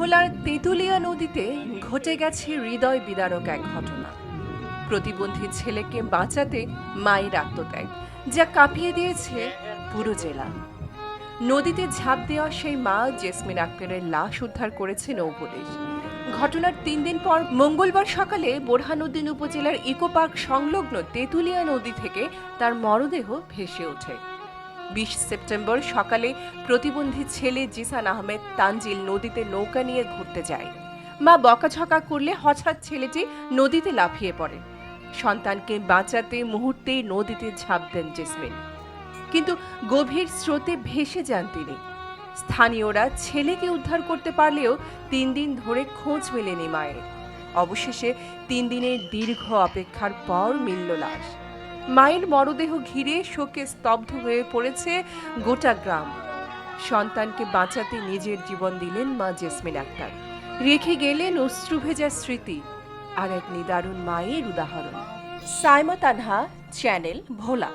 ভোলার তেঁতুলিয়া নদীতে ঘটে গেছে হৃদয় বিদারক এক ঘটনা। প্রতিবন্ধী ছেলেকে বাঁচাতে মায়ের আত্মত্যাগ, যা কাঁপিয়ে দিয়েছে পুরো জেলা। নদীতে ঝাঁপ দেওয়া সেই মা জেসমিন আক্তারের লাশ উদ্ধার করেছে নৌপুলিশ। ঘটনার তিন দিন পর মঙ্গলবার সকালে বোরহানুদ্দিন উপজেলার ইকোপার্ক সংলগ্ন তেঁতুলিয়া নদী থেকে তার মরদেহ ভেসে ওঠে। বিশ সেপ্টেম্বর সকালে প্রতিবন্ধী ছেলে জিসান আহমেদ তানজিল নদীতে নৌকা নিয়ে ঘুরতে যায়। মা বকাঝকা করলে হঠাৎ ছেলেটি নদীতে লাফিয়ে পড়ে। সন্তানকে বাঁচাতে মুহূর্তেই নদীতে ঝাঁপ দেন জেসমিন। কিন্তু গভীর স্রোতে ভেসে যান তিনি। স্থানীয়রা ছেলেকে উদ্ধার করতে পারলেও তিন দিন ধরে খোঁজ মেলেনি মায়ের। অবশেষে তিন দিনের দীর্ঘ অপেক্ষার পর মিলল লাশ। মায়ের মরদেহ ঘিরে শোকে স্তব্ধ হয়ে পড়েছে গোটা গ্রাম। সন্তানকে বাঁচাতে নিজের জীবন দিলেন মা জেসমিন আক্তার। রেখে গেলেন অশ্রুভেজা স্মৃতি আর এক নিদারুণ মায়ের উদাহরণ। সাইমা তানহা, চ্যানেল ভোলা।